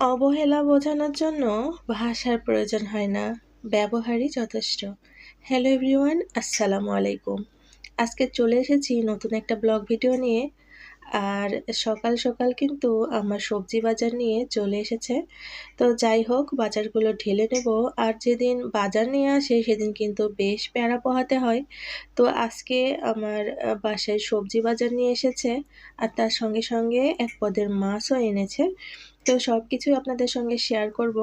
অবহেলা বোঝানোর জন্য ভাষার প্রয়োজন হয় না। ব্যবহারই যথেষ্ট। হ্যালো এভরিওয়ান, আসসালামু আলাইকুম। আজকে চলে এসেছি নতুন একটা ব্লগ ভিডিও নিয়ে। আর সকাল সকাল কিন্তু আমার সবজি বাজার নিয়ে চলে এসেছে। তো যাই হোক, বাজারগুলো ঢেলে নেব। আর যেদিন বাজার নিয়ে আসে, সেদিন কিন্তু বেশ প্যারা পোহাতে হয়। তো আজকে আমার বাসায় সবজি বাজার নিয়ে এসেছে। আর তার সঙ্গে সঙ্গে এক পদের মাছও এনেছে। তো সব কিছুই আপনাদের সঙ্গে শেয়ার করব।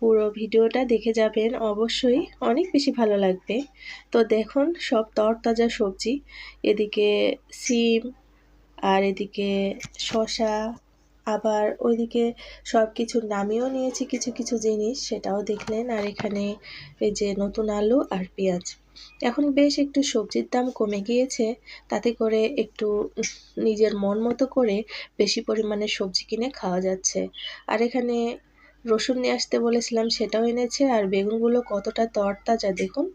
পুরো ভিডিওটা দেখে যাবেন অবশ্যই। অনেক বেশি ভালো লাগবে। তো দেখুন, সব তরতাজা সবজি। এদিকে সিম আর এদিকে শশা আবার ওইদিকে সব কিছু নামিয়েও নিয়েছি কিছু কিছু জিনিস, সেটাও দেখলেন। আর এখানে এই যে নতুন আলু আর পেঁয়াজ। এখন বেশ একটু সবজির দাম কমে গিয়েছে, তাতে করে একটু নিজের মন মতো করে বেশি পরিমাণে সবজি কিনে খাওয়া যাচ্ছে। আর এখানে রসুন নিয়ে আসতে বলেছিলাম, সেটাও এনেছে। আর বেগুনগুলো কতটা তরতাজা দেখুন।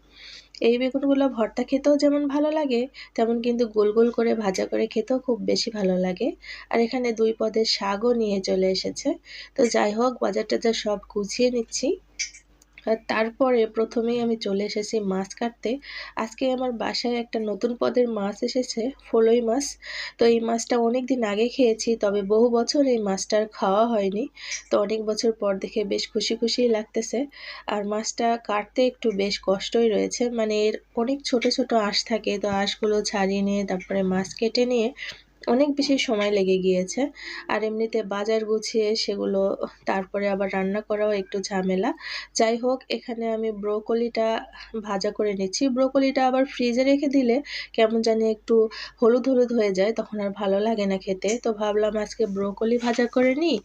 এই বেগুনগুলো ভর্তা খেতেও যেমন ভালো লাগে, তেমন কিন্তু গোল গোল করে ভাজা করে খেতেও খুব বেশি ভালো লাগে। আর এখানে দুই পদের শাকও নিয়ে চলে এসেছে। তো যাই হোক বাজার টাজার সব গুছিয়ে নিচ্ছি। তারপরে প্রথমেই আমি চলে এসেছি মাছ কাটতে। আজকে আমার বাসায় একটা নতুন পদের মাছ এসেছে, ফলই মাছ। তো এই মাছটা অনেক দিন আগে খেয়েছি, তবে বহু বছর এই মাছটার খাওয়া হয়নি। তো অনেক বছর পর দেখে বেশ খুশি খুশি লাগতেছে। আর মাছটা কাটতে একটু বেশ কষ্টই রয়েছে। মানে এর অনেক ছোট ছোট আঁশ থাকে, তো আঁশগুলো ছাড়িয়ে নিয়ে তারপরে মাছ কেটে নিয়ে অনেক বেশি সময় লেগে গিয়েছে। আর এমনিতে বাজার গুছিয়ে সেগুলো তারপরে আবার রান্না করাও একটু ঝামেলা। যাই হোক, এখানে আমি ব্রোকলিটা ভাজা করে নিচ্ছি। ব্রোকলিটা আবার ফ্রিজে রেখে দিলে কেমন জানি একটু হলুদ হলুদ হয়ে যায়, তখন আর ভালো লাগে না খেতে। তো ভাবলাম আজকে ব্রোকলি ভাজা করে নিই,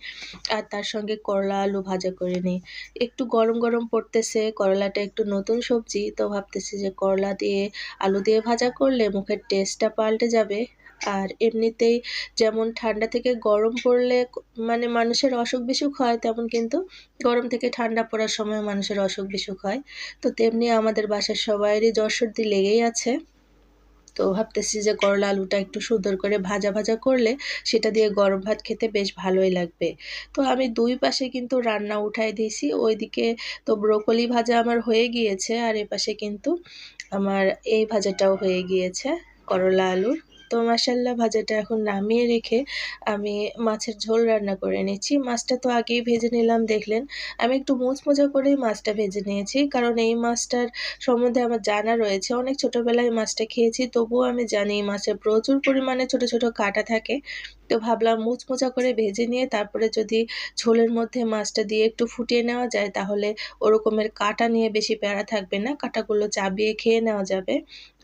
আর তার সঙ্গে করলা আলু ভাজা করে নিই। একটু গরম গরম পড়তেছে, করলাটা একটু নতুন সবজি, তো ভাবতেছি যে করলা দিয়ে আলু দিয়ে ভাজা করলে মুখের টেস্টটা পাল্টে যাবে। আর এমনিতেই যেমন ঠান্ডা থেকে গরম পড়লে মানে মানুষের অসুখ বিসুখ হয় তেমন কিন্তু গরম থেকে ঠান্ডা পড়ার সময় মানুষের অসুখ বিসুখ হয়। তো তেমনি আমাদের বাসার সবাইয়েরই জ্বর সর্দি লেগেই আছে। তো ভাবতেছি যে করলা আলুটা একটু সুন্দর করে ভাজা ভাজা করলে সেটা দিয়ে গরম ভাত খেতে বেশ ভালোই লাগবে। তো আমি দুই পাশে কিন্তু রান্না উঠাই দিয়েছি। ওইদিকে তো ব্রোকলি ভাজা আমার হয়ে গিয়েছে আর এ পাশে কিন্তু আমার এই ভাজাটাও হয়ে গিয়েছে করলা আলুর। তো মাসাল্লাহ ভাজাটা এখন নামিয়ে রেখে আমি মাছের ঝোল রান্না করে নিচ্ছি। মাছটা তো আগেই ভেজে নিলাম, দেখলেন। আমি একটু মোচমোজা করেই মাছটা ভেজে নিয়েছি, কারণ এই মাছটার সম্বন্ধে আমার জানা রয়েছে। অনেক ছোটোবেলায় মাছটা খেয়েছি, তবুও আমি জানি মাছের প্রচুর পরিমাণে ছোট ছোট কাটা থাকে। তো ভাবলাম মুচমোচা করে ভেজে নিয়ে তারপরে যদি ঝোলের মধ্যে মাছটা দিয়ে একটু ফুটিয়ে নেওয়া যায়, তাহলে ওরকমের কাটা নিয়ে বেশি প্যারা থাকবে না। কাটাগুলো চাবিয়ে খেয়ে নেওয়া যাবে।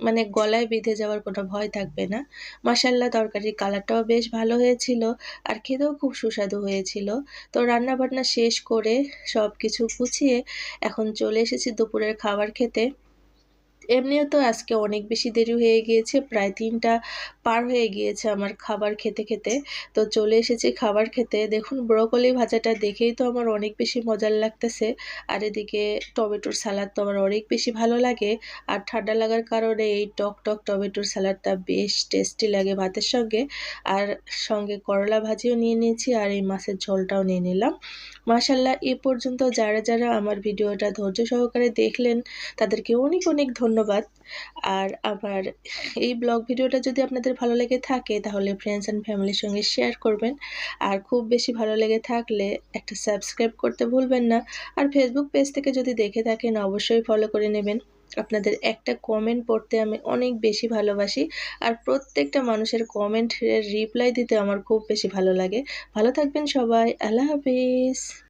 মানে গলায় বেঁধে যাওয়ার কোনো ভয় থাকবে না। মাসাল্লা তরকারির কালারটাও বেশ ভালো হয়েছিল আর খেতেও খুব সুস্বাদু হয়েছিল। তো রান্না বান্না শেষ করে সব কিছু গুছিয়ে এখন চলে এসেছি দুপুরের খাবার খেতে। এমনিও তো আজকে অনেক বেশি দেরি হয়ে গিয়েছে, প্রায় তিনটা পার হয়ে গিয়েছে আমার খাবার খেতে খেতে। তো চলে এসেছি খাবার খেতে। দেখুন, ব্রকলি ভাজাটা দেখেই তো আমার অনেক বেশি মজার লাগতেছে। আর এদিকে টমেটোর স্যালাড তো আমার অনেক বেশি ভালো লাগে। আর ঠান্ডা লাগার কারণে এই টক টক টমেটোর স্যালাডটা বেশ টেস্টি লাগে ভাতের সঙ্গে। আর সঙ্গে করলা ভাজিও নিয়ে নিয়েছি আর এই মাছের ঝোলটাও নিয়ে নিলাম। মাসাল্লাহ এ পর্যন্ত যারা যারা আমার ভিডিওটা ধৈর্য সহকারে দেখলেন, তাদেরকে অনেক অনেক ধন্যবাদ। আর আমার এই ব্লগ ভিডিওটা যদি আপনাদের ভালো লেগে থাকে, তাহলে ফ্রেন্ডস অ্যান্ড ফ্যামিলির সঙ্গে শেয়ার করবেন। আর খুব বেশি ভালো লেগে থাকলে একটা সাবস্ক্রাইব করতে ভুলবেন না। আর ফেসবুক পেজ থেকে যদি দেখে থাকেন, অবশ্যই ফলো করে নেবেন। আপনাদের একটা কমেন্ট পড়তে আমি অনেক বেশি ভালোবাসি। আর প্রত্যেকটা মানুষের কমেন্টের রিপ্লাই দিতে আমার খুব বেশি ভালো লাগে। ভালো থাকবেন সবাই, আল্লাহ হাফিজ।